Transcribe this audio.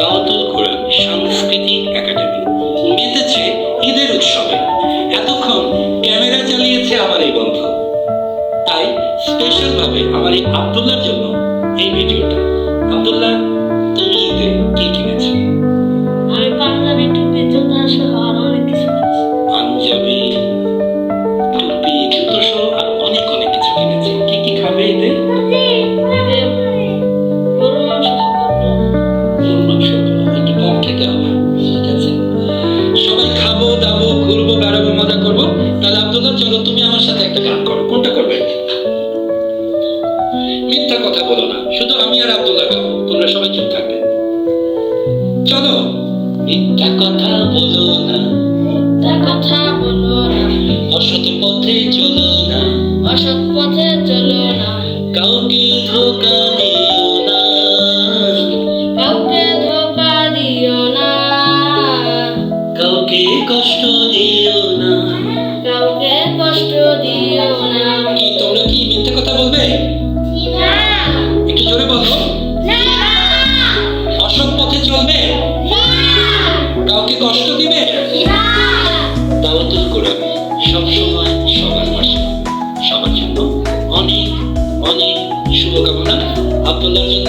দাওয়াতুল কোরআন সাংস্কৃতিক একাডেমি মেতেছে ঈদের উৎসবে। এতক্ষণ ক্যামেরা চালিয়েছে আমার এই বন্ধু। তাই স্পেশাল ভাবে আমার এই আব্দুল্লার জন্য এই ভিডিওটা। আব্দুল্লাহ গান করো কোনটা করবে? মিথ্যা কথা বলো না। শুধু আমি আর আব্দুল্লাহ গাবো তোমরা সবাই চুপ থাকবে। চলো। মিথ্যা কথা বলো না। তা কথা বলো না। অসৎ পথে চলো না। অসৎ পথে চলো না। কাউকে ধোকা দিও না। কাউকে ধোকা দিও না। কাউকে কষ্ট দিও কষ্ট দিবে? দাওয়াতুল কোরআন সবসময় সবার পাশে। সবার জন্য অনেক অনেক শুভকামনা। আব্দুল্লাহর জন্য